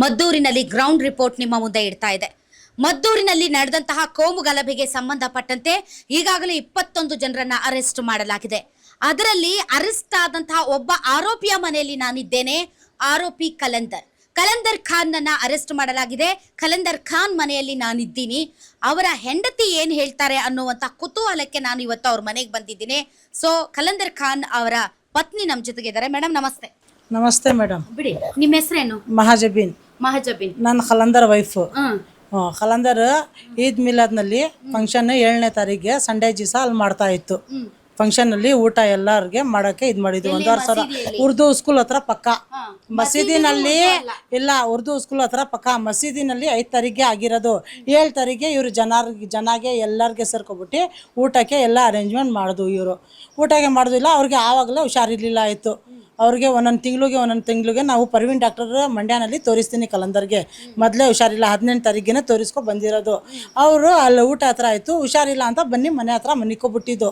ಮದ್ದೂರಿನಲ್ಲಿ ground report ನಿಮ್ಮ ಮುಂದೆ ಇಡ್ತಾ ಇದೆ. ಮದ್ದೂರಿನಲ್ಲಿ ನಡೆದಂತಹ ಕೋಮು ಗಲಭೆಗೆ ಸಂಬಂಧಪಟ್ಟಂತೆ ಈಗಾಗಲೇ ಇಪ್ಪತ್ತೊಂದು ಜನರನ್ನ ಅರೆಸ್ಟ್ ಮಾಡಲಾಗಿದೆ. ಅದರಲ್ಲಿ ಅರೆಸ್ಟ್ ಆದಂತಹ ಒಬ್ಬ ಆರೋಪಿಯ ಮನೆಯಲ್ಲಿ ನಾನಿದ್ದೇನೆ. ಆರೋಪಿ ಕಲಂದರ್. ಕಲಂದರ್ ಖಾನ್ ನನ್ನ ಅರೆಸ್ಟ್ ಮಾಡಲಾಗಿದೆ. ಕಲಂದರ್ ಖಾನ್ ಮನೆಯಲ್ಲಿ ನಾನಿದ್ದೀನಿ. ಅವರ ಹೆಂಡತಿ ಏನ್ ಹೇಳ್ತಾರೆ ಅನ್ನುವಂತ ಕುತೂಹಲಕ್ಕೆ ನಾನು ಇವತ್ತು ಅವ್ರ ಮನೆಗೆ ಬಂದಿದ್ದೀನಿ. ಸೊ ಕಲಂದರ್ ಖಾನ್ ಅವರ ಪತ್ನಿ ನಮ್ಮ ಜೊತೆಗಿದ್ದಾರೆ. ಮೇಡಮ್ ನಮಸ್ತೆ. ನಮಸ್ತೆ ಮೇಡಮ್ ಬಿಡಿ ನಿಮ್ಮ ಹೆಸರೇನು? ಮಹಾಜಬೀನ್. ಮಹಜಬಿನ್. ನನ್ನ ಖಲಂದರ್ ವೈಫ್. ಕಲಂದರ್ ಖಲಂದರ್ ಈದ್ ಮಿಲಾದ್ನಲ್ಲಿ ಫಂಕ್ಷನ್ ಏಳನೇ ತಾರೀಕಿಗೆ ಸಂಡೇ ದಿವಸ ಅಲ್ಲಿ ಮಾಡ್ತಾ ಇತ್ತು. ಫಂಕ್ಷನ್ ಅಲ್ಲಿ ಊಟ ಎಲ್ಲರಿಗೆ ಮಾಡಕ್ಕೆ ಇದ್ ಮಾಡಿದ್ವಿ ಒಂದೂವರೆ ಸಾವಿರ. ಉರ್ದು ಸ್ಕೂಲ್ ಹತ್ರ ಪಕ್ಕ. ಮಸೀದಿನಲ್ಲಿ ಇಲ್ಲ ಉರ್ದು ಸ್ಕೂಲ್ ಹತ್ರ ಪಕ್ಕ. ಮಸೀದಿನಲ್ಲಿ ಐದು ತಾರೀಕಿಗೆ ಆಗಿರೋದು. ಏಳು ತಾರೀಕಿಗೆ ಇವರು ಜನರ್ ಜನಗೆ ಎಲ್ಲರಿಗೆ ಸೇರ್ಕೊಬಿಟ್ಟು ಊಟಕ್ಕೆ ಎಲ್ಲ ಅರೇಂಜ್ಮೆಂಟ್ ಮಾಡಿದ್ವು ಇವರು. ಊಟಕ್ಕೆ ಮಾಡೋದಿಲ್ಲ ಅವ್ರಿಗೆ ಆವಾಗಲೇ ಹುಷಾರಿರ್ಲಿಲ್ಲ ಆಯಿತು. ಅವ್ರಿಗೆ ಒಂದೊಂದು ತಿಂಗಳಿಗೆ ಒಂದೊಂದು ತಿಂಗಳಿಗೆ ನಾವು ಪರ್ವೀನ್ ಡಾಕ್ಟರ್ ಮಂಡ್ಯನಲ್ಲಿ ತೋರಿಸ್ತೀನಿ ಕಲಂದರ್ಗೆ. ಮೊದಲೇ ಹುಷಾರಿಲ್ಲ, ಹದಿನೆಂಟು ತಾರೀಕಿಗೆ ತೋರಿಸ್ಕೊ ಬಂದಿರೋದು. ಅವರು ಅಲ್ಲಿ ಊಟ ಹತ್ರ ಆಯಿತು, ಹುಷಾರಿಲ್ಲ ಅಂತ ಬನ್ನಿ ಮನೆ ಹತ್ರ ಮನಿಕೋಬಿಟ್ಟಿದ್ದು.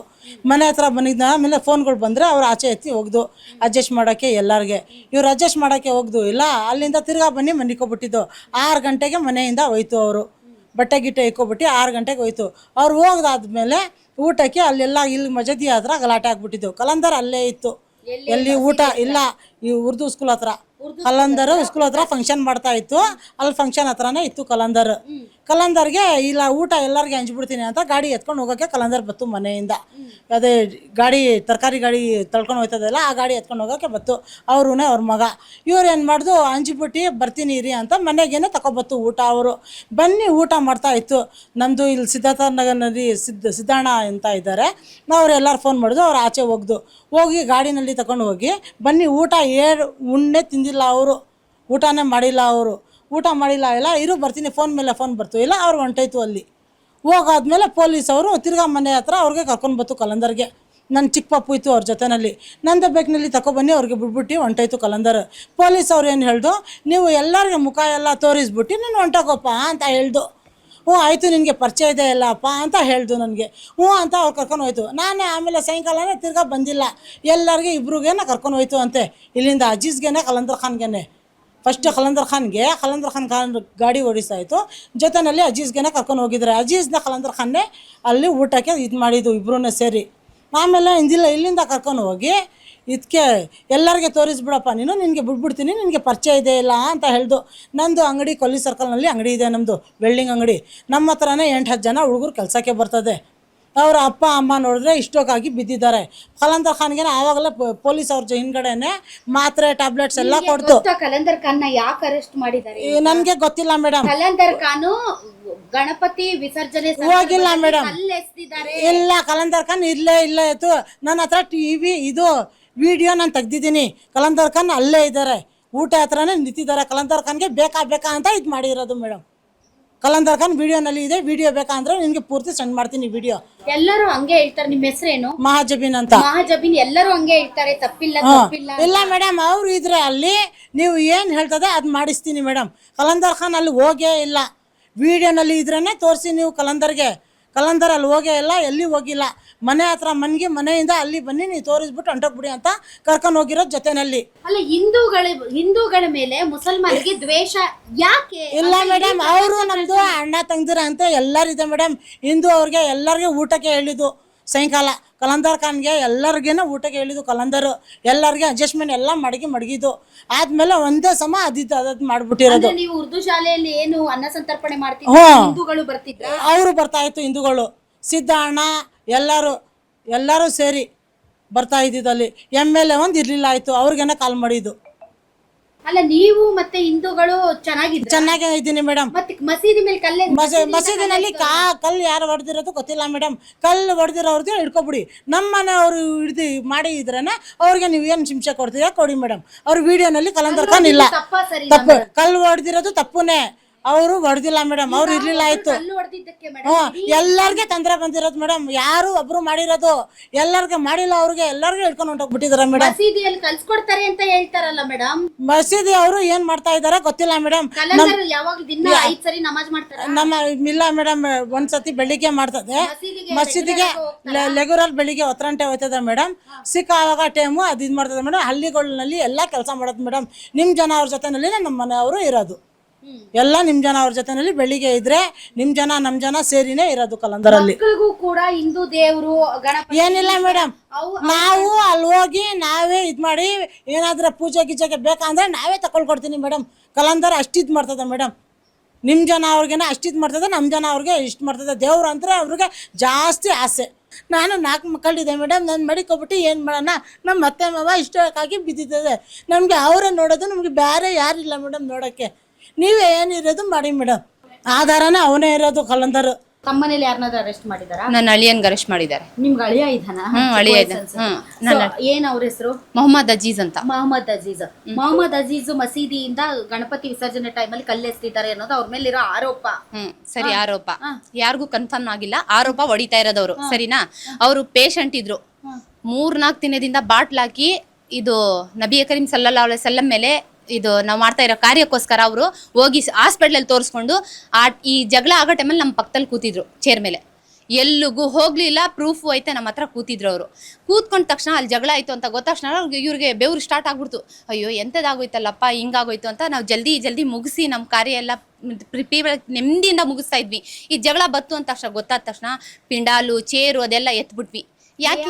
ಮನೆ ಹತ್ರ ಬಂದಿದ್ದ ಆಮೇಲೆ ಫೋನ್ಗಳು ಬಂದರೆ ಅವ್ರು ಆಚೆ ಎತ್ತಿ ಹೋಗ್ದು ಅಡ್ಜಸ್ಟ್ ಮಾಡೋಕ್ಕೆ ಎಲ್ಲರಿಗೆ. ಇವ್ರು ಅಡ್ಜಸ್ಟ್ ಮಾಡೋಕ್ಕೆ ಹೋಗ್ದು, ಇಲ್ಲ, ಅಲ್ಲಿಂದ ತಿರ್ಗಾ ಬನ್ನಿ ಮನಿಕೋಬಿಟ್ಟಿದ್ದು. ಆರು ಗಂಟೆಗೆ ಮನೆಯಿಂದ ಹೋಯ್ತು ಅವರು. ಬಟ್ಟೆ ಗಿಟ್ಟೆ ಇಕ್ಕೊಬಿಟ್ಟು ಆರು ಗಂಟೆಗೆ ಹೋಯ್ತು. ಅವ್ರು ಹೋಗ್ದಾದ್ಮೇಲೆ ಊಟಕ್ಕೆ ಅಲ್ಲೆಲ್ಲ ಇಲ್ಲಿ ಮಜದಿ ಹತ್ರ ಗಲಾಟೆ ಆಗ್ಬಿಟ್ಟಿದ್ದು. ಕಲಂದರ್ ಅಲ್ಲೇ ಇತ್ತು. ಎಲ್ಲಿ ಊಟ ಇಲ್ಲ. ಈ ಉರ್ದು ಸ್ಕೂಲ್ ಹತ್ರ. ಕಲಂದರ್ ಸ್ಕೂಲ್ ಹತ್ರ ಫಂಕ್ಷನ್ ಮಾಡ್ತಾ ಇತ್ತು. ಅಲ್ಲಿ ಫಂಕ್ಷನ್ ಹತ್ರನೇ ಇತ್ತು ಕಲಂದರ್. ಕಲಂದರ್ಗೆ ಇಲ್ಲ, ಊಟ ಎಲ್ಲರಿಗೆ ಹಂಚ್ಬಿಡ್ತೀನಿ ಅಂತ ಗಾಡಿ ಎತ್ಕೊಂಡು ಹೋಗೋಕ್ಕೆ ಕಲಂದರ್ ಬತ್ತು ಮನೆಯಿಂದ. ಅದೇ ಗಾಡಿ, ತರಕಾರಿ ಗಾಡಿ ತಳ್ಕೊಂಡು ಹೋಯ್ತದಲ್ಲ, ಆ ಗಾಡಿ ಎತ್ಕೊಂಡು ಹೋಗೋಕ್ಕೆ ಬತ್ತು. ಅವ್ರೂ ಅವ್ರ ಮಗ. ಇವ್ರು ಏನು ಮಾಡ್ದು, ಹಂಚ್ಬಿಟ್ಟು ಬರ್ತೀನಿ ಇರಿ ಅಂತ ಮನೆಗೇನೆ ತಗೊಬತ್ತು ಊಟ ಅವರು. ಬನ್ನಿ ಊಟ ಮಾಡ್ತಾ ಇತ್ತು. ನಮ್ಮದು ಇಲ್ಲಿ ಸಿದ್ಧಾರ್ಥ ನಗರ್ನಲ್ಲಿ ಸಿದ್ಧ ಸಿದ್ದಣ್ಣ ಅಂತ ಇದ್ದಾರೆ. ನಾವು ಎಲ್ಲರೂ ಫೋನ್ ಮಾಡಿದ್ರು, ಅವ್ರು ಆಚೆ ಹೋಗ್ದು. ಹೋಗಿ ಗಾಡಿನಲ್ಲಿ ತಗೊಂಡು ಹೋಗಿ, ಬನ್ನಿ ಊಟ ಏರು ಉಣ್ಣೆ ತಿಂದಿಲ್ಲ ಅವರು. ಊಟನೇ ಮಾಡಿಲ್ಲ ಅವರು. ಊಟ ಮಾಡಿಲ್ಲ, ಎಲ್ಲ ಇರು, ಬರ್ತೀನಿ ಫೋನ್ ಮೇಲೆ ಫೋನ್ ಬರ್ತು. ಇಲ್ಲ, ಅವ್ರು ಹೊಂಟೋಯ್ತು ಅಲ್ಲಿ. ಹೋಗಾದ್ಮೇಲೆ ಪೊಲೀಸ್ ಅವರು ತಿರ್ಗಾ ಮನೆ ಹತ್ರ ಅವ್ರಿಗೆ ಕರ್ಕೊಂಡು ಬಂತು ಕಲಂದರ್ಗೆ. ನನ್ನ ಚಿಕ್ಕ ಪಪ್ಪು ಇತ್ತು ಅವ್ರ ಜೊತೆನಲ್ಲಿ. ನಂದ ಬೆಕ್ನಲ್ಲಿ ತಗೊಬನ್ನಿ ಅವ್ರಿಗೆ ಬಿಟ್ಬಿಟ್ಟು ಹೊಂಟೋಯ್ತು ಕಲಂದರ್. ಪೊಲೀಸ್ ಅವ್ರು ಏನು ಹೇಳ್ದು, ನೀವು ಎಲ್ಲರಿಗೆ ಮುಖ ಎಲ್ಲ ತೋರಿಸ್ಬಿಟ್ಟು, ನೀನು ಹೊಂಟೋಗಪ್ಪ ಅಂತ ಹೇಳ್ದು. ಹ್ಞೂ, ಆಯಿತು, ನಿನಗೆ ಪರಿಚಯ ಇದೆ ಅಲ್ಲಪ್ಪ ಅಂತ ಹೇಳ್ದು ನನಗೆ. ಹ್ಞೂ ಅಂತ ಅವ್ರು ಕರ್ಕೊಂಡು ಹೋಯ್ತು. ನಾನೇ ಆಮೇಲೆ ಸಾಯಂಕಾಲನೇ ತಿರ್ಗಾ ಬಂದಿಲ್ಲ. ಎಲ್ಲರಿಗೆ ಇಬ್ರಿಗೇನೆ ಕರ್ಕೊಂಡು ಹೋಯ್ತು ಅಂತೆ. ಇಲ್ಲಿಂದ ಅಜೀಜ್ಗೆನೆ ಕಲಂದರ್ ಖಾನ್ಗೆನೆ ಫಸ್ಟ್ ಖಲಂದರ್ ಖಾನ್ಗೆ ಖಲಂದರ್ ಖಾನ್ ಖಾನ್ ಗಾಡಿ ಓಡಿಸ್ತಾ ಇತ್ತು ಜೊತೆನಲ್ಲಿ ಅಜೀಜ್ಗೆನೆ ಕರ್ಕೊಂಡು ಹೋಗಿದ್ದಾರೆ. ಅಜೀಜ್ನ ಖಲಂದರ್ ಖಾನ್ನೇ ಅಲ್ಲಿ ಊಟಕ್ಕೆ ಇದು ಮಾಡಿದ್ದು ಇಬ್ಬರೂ ಸೇರಿ. ಆಮೇಲೆ ಇಂದಿಲ್ಲ, ಇಲ್ಲಿಂದ ಕರ್ಕೊಂಡು ಹೋಗಿ ಇದಕ್ಕೆ ಎಲ್ಲರಿಗೆ ತೋರಿಸ್ಬಿಡಪ್ಪ ನೀನು ನಿನಗೆ ಬಿಟ್ಬಿಡ್ತೀನಿ, ನಿನಗೆ ಪರಿಚಯ ಇದೆ ಇಲ್ಲ ಅಂತ ಹೇಳ್ದು, ನಂದು ಅಂಗಡಿ ಕೊಲ್ಲಿ ಸರ್ಕಲ್ನಲ್ಲಿ ಅಂಗಡಿ ಇದೆ ನಮ್ಮದು ವೆಲ್ಡಿಂಗ್ ಅಂಗಡಿ. ನಮ್ಮ ಹತ್ರನೇ ಎಂಟು ಹತ್ತು ಜನ ಹುಡುಗರು ಕೆಲಸಕ್ಕೆ ಬರ್ತದೆ. ಅವರ ಅಪ್ಪ ಅಮ್ಮ ನೋಡಿದ್ರೆ ಇಷ್ಟೋಕ್ಕಾಗಿ ಬಿದ್ದಿದ್ದಾರೆ. ಖಾನ್ ಖಾನ್ಗೆ ಆವಾಗಲೇ ಪೊಲೀಸ್ ಅವ್ರ ಹಿಂದ್ಗಡೆನೆ ಮಾತ್ರೆ ಟ್ಯಾಬ್ಲೆಟ್ಸ್ ಎಲ್ಲ ಕೊಡ್ತು. ಕಲಂದರ್ ಖಾನ್ ಯಾಕೆ ಅರೆಸ್ಟ್ ಮಾಡಿದ್ದಾರೆ ನನಗೆ ಗೊತ್ತಿಲ್ಲ ಮೇಡಮ್ ಕಲಂದರ್ ಖಾನ್ ಗಣಪತಿ ವಿಸರ್ಜನೆ ಹೋಗಿಲ್ಲ ಮೇಡಮ್ ಇಲ್ಲ ಕಲಂದರ್ ಖಾನ್ ಇಲ್ಲೇ ಇಲ್ಲೇ ಇತ್ತು. ನನ್ನ ಹತ್ರ ಟಿವಿ ಇದು ವಿಡಿಯೋ ನಾನು ತೆಗ್ದಿದ್ದೀನಿ. ಕಲಂದರ್ ಖಾನ್ ಅಲ್ಲೇ ಇದ್ದಾರೆ. ಊಟ ಹತ್ರನೇ ನಿಂತಿದ್ದಾರೆ. ಕಲಂದರ್ ಖಾನ್ಗೆ ಬೇಕಾ ಬೇಕಾ ಅಂತ ಇದು ಮಾಡಿರೋದು ಮೇಡಮ್ ಕಲಂದರ್ ಖಾನ್ ವಿಡಿಯೋನಲ್ಲಿ ಇದೆ. ವಿಡಿಯೋ ಬೇಕಂದ್ರೆ ನಿನಗೆ ಪೂರ್ತಿ ಸೆಂಡ್ ಮಾಡ್ತೀನಿ ವಿಡಿಯೋ ಎಲ್ಲರೂ ಹಂಗೆ ಹೇಳ್ತಾರೆ ನಿಮ್ಮ ಹೆಸರೇನು? ಮಹಾಜಬೀನ್ ಅಂತ. ಮಹಾಜಬೀನ್ ಎಲ್ಲರೂ ಹಂಗೆ ಹೇಳ್ತಾರೆ ತಪ್ಪಿಲ್ಲ ತಪ್ಪಿಲ್ಲ ಇಲ್ಲ ಮೇಡಮ್ ಅವ್ರು ಇದ್ರೆ ಅಲ್ಲಿ ನೀವು ಏನು ಹೇಳ್ತದೆ ಅದ್ ಮಾಡಿಸ್ತೀನಿ ಮೇಡಮ್ ಕಲಂದರ್ ಖಾನ್ ಅಲ್ಲಿ ಹೋಗೇ ಇಲ್ಲ. ವಿಡಿಯೋನಲ್ಲಿ ಇದ್ರೇ ತೋರಿಸಿ ನೀವು ಕಲಂದರ್ಗೆ. ಕಲಂದರ್ ಅಲ್ಲಿ ಹೋಗೇ ಇಲ್ಲ ಎಲ್ಲಿ ಹೋಗಿಲ್ಲ. ಮನೆ ಹತ್ರ ಮನೆಗೆ ಮನೆಯಿಂದ ಅಲ್ಲಿ ಬನ್ನಿ ನೀವು ತೋರಿಸ್ಬಿಟ್ಟು ಹೊಂಟೋಗ್ಬಿಡಿ ಅಂತ ಕರ್ಕೊಂಡು ಹೋಗಿರೋ ಜೊತೆನಲ್ಲಿ. ಅಲ್ಲ ಹಿಂದೂಗಳ ಹಿಂದೂಗಳ ಮೇಲೆ ಮುಸಲ್ಮಾನಿಗೆ ದ್ವೇಷ ಯಾಕೆ? ಇಲ್ಲ ಮೇಡಮ್ ಅವರು ನಮ್ದು ಅಣ್ಣ ತಂಗ್ದಿರ ಅಂತ ಎಲ್ಲರಿದೆ ಮೇಡಮ್ ಹಿಂದೂ ಅವ್ರಿಗೆ ಎಲ್ಲರಿಗೂ ಊಟಕ್ಕೆ ಹೇಳಿದ್ದು ಸಾಯಂಕಾಲ. ಕಲಂದರ್ ಖಾನ್ಗೆ ಎಲ್ಲರಿಗೇನೆ ಊಟಕ್ಕೆ ಹೇಳಿದ್ದು ಕಲಂದರ್ ಎಲ್ಲರಿಗೆ ಅಡ್ಜಸ್ಟ್ಮೆಂಟ್ ಎಲ್ಲ ಮಡಗಿ ಮಡಗಿದ್ದು. ಆದ್ಮೇಲೆ ಒಂದೇ ಸಮ ಅದಿದ್ದು ಅದದ್ ಮಾಡ್ಬಿಟ್ಟಿರೋದು. ಅಂದ್ರೆ ನೀವು ಉರ್ದು ಶಾಲೆಯಲ್ಲಿ ಏನು ಅನ್ನ ಸಂತರ್ಪಣೆ ಮಾಡ್ತೀವಿ ಹ್ಞೂ. ಹಿಂದೂಗಳು ಬರ್ತಿದ್ರ? ಅವರು ಬರ್ತಾ ಇತ್ತು ಹಿಂದೂಗಳು. ಸಿದ್ದಣ್ಣ ಎಲ್ಲರೂ ಎಲ್ಲರೂ ಸೇರಿ ಬರ್ತಾ ಇದ್ದಿದ್ದಲ್ಲಿ ಎಂ ಎಲ್ ಎ ಒಂದು ಇರಲಿಲ್ಲ ಆಯಿತು. ಅವ್ರಿಗೇನೆ ಕಾಲ್ ಮಾಡಿದ್ದು. ಅಲ್ಲ ನೀವು ಮತ್ತೆ ಹಿಂದೂಗಳು ಚೆನ್ನಾಗಿದೆ ಚೆನ್ನಾಗೇ ಇದ್ದೀನಿ ಮೇಡಮ್. ಮತ್ತೆ ಮಸೀದಿ ಮೇಲೆ ಕಲ್ಲೆ ಮಸ ಮಸೀದಿನಲ್ಲಿ ಕಾ ಕಲ್ಲು ಯಾರು ಹೊಡೆದಿರೋದು ಗೊತ್ತಿಲ್ಲ ಮೇಡಮ್. ಕಲ್ಲು ಹೊಡೆದಿರೋರ್ದು ಹಿಡ್ಕೊಬಿಡಿ. ನಮ್ಮ ಮನೆಯವರು ಹಿಡ್ದು ಮಾಡಿ ಇದ್ರನ ಅವ್ರಿಗೆ ನೀವು ಏನು ಶಿಕ್ಷೆ ಕೊಡ್ತೀರಾ ಕೊಡಿ ಮೇಡಮ್. ಅವ್ರ ವಿಡಿಯೋನಲ್ಲಿ ಕಲಂದರ್ ಇಲ್ಲ. ತಪ್ಪ ಸರಿ ತಪ್ಪು. ಕಲ್ಲು ಹೊಡೆದಿರೋದು ತಪ್ಪುನೇ. ಅವರು ಹೊಡೆದಿಲ್ಲ ಮೇಡಮ್ ಅವ್ರು ಇರ್ಲಿಲ್ಲ ಆಯ್ತು. ಹ್ಞೂ ಎಲ್ಲರಿಗೆ ತೊಂದರೆ ಬಂದಿರೋದು ಮೇಡಮ್ ಯಾರು ಒಬ್ರು ಮಾಡಿರೋದು ಎಲ್ಲರಿಗೆ ಮಾಡಿಲ್ಲ ಅವ್ರಿಗೆ ಎಲ್ಲರಿಗೂ ಹಿಡ್ಕೊಂಡು ಹೊಂಟೋಗ್ಬಿಟ್ಟಿದಾರೆ ಮೇಡಮ್ ಮಸೀದಿಯಲ್ಲಿ ಕಲ್ಸ್ಕೊಡ್ತಾರೆ ಅಂತ ಹೇಳ್ತಾರಲ್ಲ ಮೇಡಮ್ ಮಸೀದಿ ಅವರು ಏನ್ ಮಾಡ್ತಾ ಇದಾರೆ ಗೊತ್ತಿಲ್ಲ ಮೇಡಮ್ ಕಲಂದರ್ ಯಾವಾಗ ದಿನ ಐದ್ ಸರಿ ನಮಾಜ್ ಮಾಡ್ತಾರ? ನಮ್ಮ ಇಲ್ಲ ಮೇಡಮ್ ಒಂದ್ಸತಿ ಬೆಳಿಗ್ಗೆ ಮಾಡ್ತದೆ. ಮಸೀದಿಗೆ ಮಸೀದಿಗೆ ಲೆಗುರಲ್ಲಿ ಬೆಳಿಗ್ಗೆ ಹತ್ತು ಗಂಟೆ ಹೋಯ್ತದೆ ಮೇಡಮ್ ಸಿಕ್ಕಾವಾಗ ಟೈಮು ಅದು ಇದು ಮಾಡ್ತದೆ ಮೇಡಮ್ ಹಳ್ಳಿಗಳಲ್ಲಿ ಎಲ್ಲ ಕೆಲಸ ಮಾಡೋದು ಮೇಡಮ್ ನಿಮ್ಮ ಜನ ಅವ್ರ ಜೊತೆನಲ್ಲಿ ನಮ್ಮ ಮನೆಯವರು ಇರೋದು. ಎಲ್ಲ ನಿಮ್ ಜನ ಅವ್ರ ಜೊತೆನಲ್ಲಿ ಬೆಳಿಗ್ಗೆ ಇದ್ರೆ ನಿಮ್ ಜನ ನಮ್ ಜನ ಸೇರಿನೇ ಇರೋದು ಕಲಂದರಲ್ಲಿ. ಮಕ್ಕಳಿಗೂ ಕೂಡ ಹಿಂದೂ ದೇವರು ಗಣಪತಿ ಏನಿಲ್ಲ ಮೇಡಮ್ ನಾವು ಅಲ್ಲಿ ಹೋಗಿ ನಾವೇ ಇದ್ ಮಾಡಿ ಏನಾದ್ರೂ ಪೂಜೆ ಗೀಜೆಗೆ ಬೇಕಂದ್ರೆ ನಾವೇ ತಕೊಳ್ಕೊಡ್ತೀನಿ ಮೇಡಮ್ ಕಲಂದರ ಅಷ್ಟಿದ್ ಮಾಡ್ತದ ಮೇಡಮ್ ನಿಮ್ಮ ಜನ ಅವ್ರಿಗೆನ ಅಷ್ಟಿದ್ ಮಾಡ್ತದೆ ನಮ್ಮ ಜನ ಅವ್ರಿಗೆ ಇಷ್ಟ ಮಾಡ್ತದೆ. ದೇವ್ರು ಅಂದ್ರೆ ಅವ್ರಿಗೆ ಜಾಸ್ತಿ ಆಸೆ. ನಾನು ನಾಲ್ಕು ಮಕ್ಕಳಿದೆ ಮೇಡಮ್ ನಾನು ಮಡಿಕೊಬಿಟ್ಟು ಏನು ಮಾಡೋಣ? ನಮ್ಮ ಅತ್ತೆ ಮಾವ ಇಷ್ಟಕ್ಕಾಗಿ ಬಿದ್ದಿದ್ದದೆ ನಮಗೆ ಅವರೇ ನೋಡೋದು ನಮಗೆ ಬೇರೆ ಯಾರಿಲ್ಲ ಮೇಡಮ್ ನೋಡೋಕ್ಕೆ. ನೀವೇ ಏನಿರೋದು ಮಾಡಿ. ಮೇಡಮ್ ಆಧಾರನ ಅವನೇ ಇರೋದು ಕಲಂದರ್. ತಮ್ಮನೇಲಿ ಯಾರನ್ನಾದ್ರೂ ಅರೆಸ್ಟ್ ಮಾಡಿದಾರಾ? ನನ್ನ ಅಳಿಯನ್ ಅರೆಸ್ಟ್ ಮಾಡಿದ್ದಾರೆ. ನಿಮ್ಗೆ ಅಳಿಯ ಇದ್ದಾನ? ಹ್ಮ್, ಅಳಿಯ ಇದ್ದಾನೆ. ಹ್ಮ್, ನನ್ನ- ಏನ್ ಅವ್ರ ಹೆಸರು? ಮೊಹಮ್ಮದ್ ಅಜೀಜ್ ಅಂತ. ಮೊಹಮ್ಮದ್ ಅಜೀಜ್. ಮೊಹಮ್ಮದ್ ಅಜೀಜ್ ಮಸೀದಿಯಿಂದ ಗಣಪತಿ ವಿಸರ್ಜನೆ ಟೈಮಲ್ಲಿ ಕಲ್ಲೆಸ್ತಿದ್ದಾರೆ ಅನ್ನೋದು ಅವ್ರ ಮೇಲಿರೋ ಆರೋಪ. ಹ್ಮ್ ಸರಿ ಆರೋಪ. ಯಾರಿಗೂ ಕನ್ಫರ್ಮ್ ಆಗಿಲ್ಲ. ಆರೋಪ ಹೊಡಿತಾ ಇರೋದವ್ರು. ಸರಿನಾ? ಅವರು ಪೇಷಂಟ್ ಇದ್ರು. ಮೂರ್ನಾಲ್ಕು ದಿನದಿಂದ ಬಾಟ್ಲ್ ಹಾಕಿ ಇದು ನಬಿಯ ಕರೀಂ ಸಲ್ಲಾ ಅಲೈಹಿ ಸಲ್ಲಂ ಮೇಲೆ ಇದು ನಾವು ಮಾಡ್ತಾ ಇರೋ ಕಾರ್ಯಕ್ಕೋಸ್ಕರ ಅವರು ಹೋಗಿ ಹಾಸ್ಪಿಟ್ಲಲ್ಲಿ ತೋರಿಸ್ಕೊಂಡು ಆ ಈ ಜಗಳ ಆಗೋ ಟೈಮಲ್ಲಿ ನಮ್ಮ ಪಕ್ಕದಲ್ಲಿ ಕೂತಿದ್ರು ಚೇರ್ ಮೇಲೆ. ಎಲ್ಲಿಗೂ ಹೋಗ್ಲಿಲ್ಲ ಪ್ರೂಫ್ ಐತೆ ನಮ್ಮ ಹತ್ರ ಕೂತಿದ್ರು ಅವರು. ಕೂತ್ಕೊಂಡ ತಕ್ಷಣ ಅಲ್ಲಿ ಜಗಳ ಆಯ್ತು ಅಂತ ಗೊತ್ತ ತಕ್ಷಣ ಇವ್ರಿಗೆ ಬೆವರು ಸ್ಟಾರ್ಟ್ ಆಗ್ಬಿಡ್ತು. ಅಯ್ಯೋ ಎಂಥದ್ದಾಗೋಯ್ತಲ್ಲಪ್ಪ ಹಿಂಗಾಗೋಯ್ತು ಅಂತ ನಾವು ಜಲ್ದಿ ಜಲ್ದಿ ಮುಗಿಸಿ ನಮ್ಮ ಕಾರ್ಯ ಎಲ್ಲ ಪ್ರಿಪೇರ್ ನೆಮ್ಮದಿಯಿಂದ ಮುಗಿಸ್ತಾ ಇದ್ವಿ. ಈ ಜಗಳ ಬತ್ತು ಅಂತ ತಕ್ಷಣ ಗೊತ್ತಾದ ತಕ್ಷಣ ಪಿಂಡಾಲು ಚೇರು ಅದೆಲ್ಲ ಎತ್ಬಿಟ್ವಿ. ಯಾಕೆ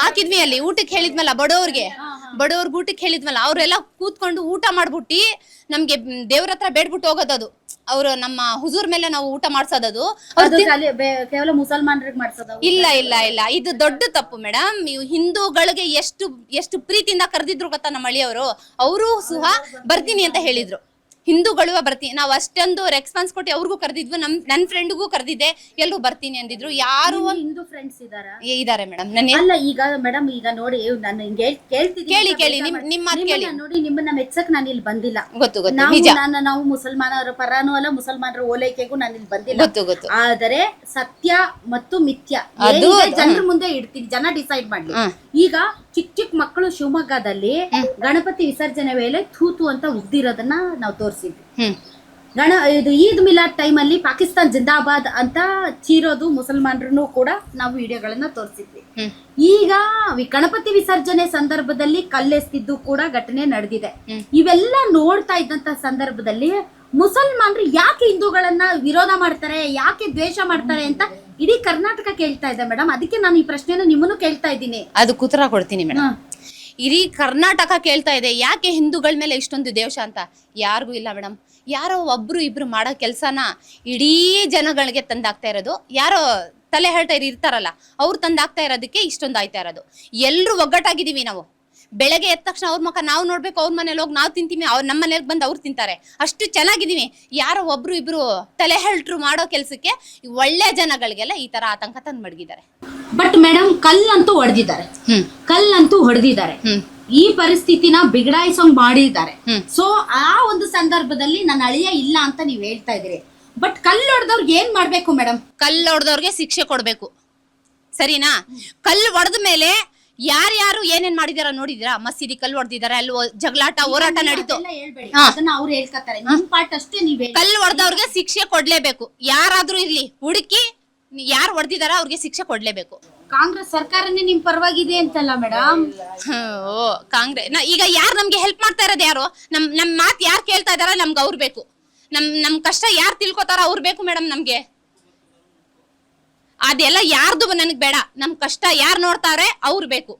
ಹಾಕಿದ್ವಿ ಅಲ್ಲಿ ಊಟಕ್ಕೆ ಹೇಳಿದ್ಮಲ್ಲ ಬಡವ್ರಿಗೆ. ಬಡವ್ರಿಗೆ ಊಟಕ್ಕೆ ಹೇಳಿದ್ವಲ್ಲ ಅವರೆಲ್ಲ ಕೂತ್ಕೊಂಡು ಊಟ ಮಾಡ್ಬಿಟ್ಟು ನಮ್ಗೆ ದೇವ್ರ ಹತ್ರ ಬೇಡ್ಬಿಟ್ಟು ಹೋಗೋದದು ಅವ್ರು ನಮ್ಮ ಹುಜೂರ್ ಮೇಲೆ ನಾವು ಊಟ ಮಾಡ್ಸೋದದು ಅದು. ಖಾಲಿ ಬೇ- ಕೇವಲ ಮುಸಲ್ಮಾನರಿಗೆ ಮಾಡ್ಸೋದು ಇಲ್ಲ ಇಲ್ಲ ಇಲ್ಲ. ಇದು ದೊಡ್ಡ ತಪ್ಪು ಮೇಡಮ್. ನೀವು ಹಿಂದೂಗಳಿಗೆ ಎಷ್ಟು ಎಷ್ಟು ಪ್ರೀತಿಯಿಂದ ಕರೆದಿದ್ರು ಗೊತ್ತಾ ನಮ್ಮ ಅಳಿಯವರು ಅವರು ಸಹ ಬರ್ತೀನಿ ಅಂತ ಹೇಳಿದ್ರು. ಹಿಂದೂಗಳು ಬರ್ತೀನಿ ನಾವು ಅಷ್ಟೊಂದು ರೆಸ್ಪಾನ್ಸ್ ಕೊಟ್ಟು ಅವ್ರಿಗೂ ಕರೆದಿದ್ವು ನಮ್ ನನ್ನ ಫ್ರೆಂಡ್ಗೂ ಕರೆದಿದ್ದೆ ಎಲ್ಲರೂ ಬರ್ತೀನಿ ಅಂದಿದ್ರು. ಯಾರು ಹಿಂದೂ ಫ್ರೆಂಡ್ಸ್ ಇದಾರ ಇದಾರೆ ಮೇಡಮ್. ನನ್ನ ಅಲ್ಲ ಈಗ ಮೇಡಮ್ ಈಗ ನೋಡಿ ನಾನು ಹಿಂಗೆ ಕೇಳ್ತಿದ್ದೀನಿ ಕೇಳಿ, ಅಂತ ಕೇಳಿ, ನಿಮ್ಮ ನಿಮ್- ಮಾಡಿ- ನಿಮ್ ಮಾತ್ ಕೇಳಿ. ನೋಡಿ ನಿಮ್ಮನ್ನ ಮೆಚ್ಚಕ್ ನಾನು ಇಲ್ಲಿ ಬಂದಿಲ್ಲ. ಗೊತ್ತು ಗೊತ್ತು ನಾವು ನಿಜ. ನಾನು ನಾವು ಮುಸಲ್ಮಾನರ ಪರಾನು ಅಲ್ಲ ಮುಸಲ್ಮಾನರ ಓಲೈಕೆಗೂ ನಾನು ಇಲ್ಲಿ ಬಂದಿಲ್ಲ. ಗೊತ್ತು ಗೊತ್ತು. ಆದರೆ ಸತ್ಯ ಮತ್ತು ಮಿಥ್ಯ. ಅದು- ಜನರ ಮುಂದೆ ಇಡ್ತೀನಿ ಜನ ಡಿಸೈಡ್ ಮಾಡ್ಲಿ. ಹ್ಮ್. ಈಗ ಚಿಕ್ಕ ಚಿಕ್ಕ ಮಕ್ಕಳು ಶಿವಮೊಗ್ಗದಲ್ಲಿ ಗಣಪತಿ ವಿಸರ್ಜನೆ ವೇಳೆ ಥೂತು ಅಂತ ಉದ್ದಿರೋದನ್ನ ನಾವು ತೋರಿಸಿದ್ವಿ. ಹ್ಮ್. ಗಣ ಇದು ಈದ್ ಮಿಲಾದ್ ಟೈಮಲ್ಲಿ ಪಾಕಿಸ್ತಾನ್ ಜಿಂದಾಬಾದ್ ಅಂತ ಚೀರೋದು ಮುಸಲ್ಮಾನರು ಕೂಡ ನಾವು ವಿಡಿಯೋಗಳನ್ನ ತೋರಿಸಿದ್ವಿ. ಈಗ ವಿ- ಗಣಪತಿ ವಿಸರ್ಜನೆ ಸಂದರ್ಭದಲ್ಲಿ ಕಲ್ಲೆಸ್ತಿದ್ದು ಕೂಡ ಘಟನೆ ನಡೆದಿದೆ. ಇವೆಲ್ಲ ನೋಡ್ತಾ ಇದ್ದಂತ ಸಂದರ್ಭದಲ್ಲಿ ಮುಸಲ್ಮಾನರು ಯಾಕೆ ಹಿಂದೂಗಳನ್ನ ವಿರೋಧ ಮಾಡ್ತಾರೆ ಯಾಕೆ ದ್ವೇಷ ಮಾಡ್ತಾರೆ ಅಂತ ಇಡೀ ಕರ್ನಾಟಕ ಕೇಳ್ತಾ ಇದೆ ಮೇಡಮ್. ಅದಕ್ಕೆ ನಾನು ಈ ಪ್ರಶ್ನೆನ ನಿಮ್ಮನ್ನು ಕೇಳ್ತಾ ಇದ್ದೀನಿ. ಅದು ಉತ್ತರ ಕೊಡ್ತೀನಿ ಮೇಡಮ್. ಇಡೀ ಕರ್ನಾಟಕ ಕೇಳ್ತಾ ಇದೆ ಯಾಕೆ ಹಿಂದೂಗಳ ಮೇಲೆ ಇಷ್ಟೊಂದು ದ್ವೇಷ ಅಂತ? ಯಾರಿಗೂ ಇಲ್ಲ ಮೇಡಮ್. ಯಾರೋ ಒಬ್ರು ಇಬ್ರು ಮಾಡೋ ಕೆಲಸನ ಇಡೀ ಜನಗಳಿಗೆ ತಂದಾಗ್ತಾ ಇರೋದು. ಯಾರೋ ತಲೆ ಹೇಳ್ತಾ ಇರ್ತಾರಲ್ಲ ಅವ್ರು ತಂದಾಗ್ತಾ ಇರೋದಕ್ಕೆ ಇಷ್ಟೊಂದು ಆಯ್ತಾ ಇರೋದು. ಎಲ್ಲರೂ ಒಗ್ಗಟ್ಟಾಗಿದ್ದೀವಿ ನಾವು. ಬೆಳಗ್ಗೆ ಎದ್ದ ತಕ್ಷಣ ಅವ್ರ ಮುಖ ನಾವು ನೋಡ್ಬೇಕು ಅವ್ರ ಮನೇಲಿ ಹೋಗಿ ನಾವು ತಿಂತೀವಿ ಅವ್ರು ನಮ್ಮ ಮನೇಲಿ ಬಂದು ಅವ್ರು ತಿಂತಾರೆ. ಅಷ್ಟು ಚೆನ್ನಾಗಿದ್ದೀವಿ ಯಾರೋ ಒಬ್ರು ಇಬ್ರು ತಲೆ ಹೇಳ್ಟ್ರು ಮಾಡೋ ಕೆಲಸಕ್ಕೆ ಒಳ್ಳೆ ಜನಗಳಿಗೆಲ್ಲ ಈ ತರ ಆತಂಕ ತಂದು ಮಡಗಿದ್ದಾರೆ. ಬಟ್ ಮೇಡಮ್ ಕಲ್ಲಂತೂ ಹೊಡೆದಿದ್ದಾರೆ ಕಲ್ಲಂತೂ ಹೊಡೆದಿದ್ದಾರೆ. ಈ ಪರಿಸ್ಥಿತಿನ ಬಿಗಡಾಯಿಸೋಂಗ್ ಮಾಡಿದ್ದಾರೆ. ಸೊ ಆ ಒಂದು ಸಂದರ್ಭದಲ್ಲಿ ನನ್ನ ಅಳಿಯ ಇಲ್ಲ ಅಂತ ನೀವ್ ಹೇಳ್ತಾ ಇದ್ರಿ ಬಟ್ ಕಲ್ಲು ಹೊಡೆದವ್ರಿಗೆ ಏನ್ ಮಾಡ್ಬೇಕು ಮೇಡಮ್ ಕಲ್ಲು ಹೊಡೆದವ್ರಿಗೆ ಶಿಕ್ಷೆ ಕೊಡ್ಬೇಕು. ಸರಿನಾ? ಕಲ್ಲು ಹೊಡೆದ ಮೇಲೆ ಯಾರ್ಯಾರು ಏನೇನ್ ಮಾಡಿದಾರ ನೋಡಿದಿರಾ? ಮಸೀದಿ ಕಲ್ಲು ಹೊಡೆದಿದ್ದಾರೆ ಅಲ್ಲಿ ಜಗಳಾಟ ಹೋರಾಟ ನಡೀತು. ಹೇಳ್ಬೇಡಿ. ಅದನ್ನ ಅವ್ರು ಹೇಳ್ಕತ್ತಾರೆ. ನಿಮ್ ಪಾರ್ಟ್ ಅಷ್ಟೇ ನೀವ್ ಹೇಳಿ ಕಲ್ಲು ಹೊಡೆದವ್ರಿಗೆ ಶಿಕ್ಷೆ ಕೊಡ್ಲೇಬೇಕು. ಯಾರಾದ್ರೂ ಇರ್ಲಿ ಹುಡುಕಿ ಯಾರು ಹೊಡೆದಿದಾರ ಅವ್ರಿಗೆ ಶಿಕ್ಷೆ ಕೊಡ್ಲೇಬೇಕು. ಕಾಂಗ್ರೆಸ್ ಸರ್ಕಾರನೇ ನಿಮ್ ಪರವಾಗಿದೆ ಅಂತಲ್ಲ ಮೇಡಮ್ ಓ ಕಾಂಗ್ರೆಸ್ ಈಗ ಯಾರು ನಮ್ಗೆ ಹೆಲ್ಪ್ ಮಾಡ್ತಾ ಇರೋದು ಯಾರು? ನಮ್ ನಮ್ ಮಾತ್ ಯಾರು ಕೇಳ್ತಾ ಇದಾರ ನಮ್ಗೆ ಅವ್ರು ಬೇಕು. ನಮ್ ನಮ್ ಕಷ್ಟ ಯಾರು ತಿಳ್ಕೊತಾರ ಅವ್ರು ಬೇಕು ಮೇಡಮ್ ನಮ್ಗೆ. ಅದೆಲ್ಲ ಯಾರ್ದು ನನಗ್ ಬೇಡ. ನಮ್ ಕಷ್ಟ ಯಾರು ನೋಡ್ತಾರೆ ಅವ್ರು ಬೇಕು.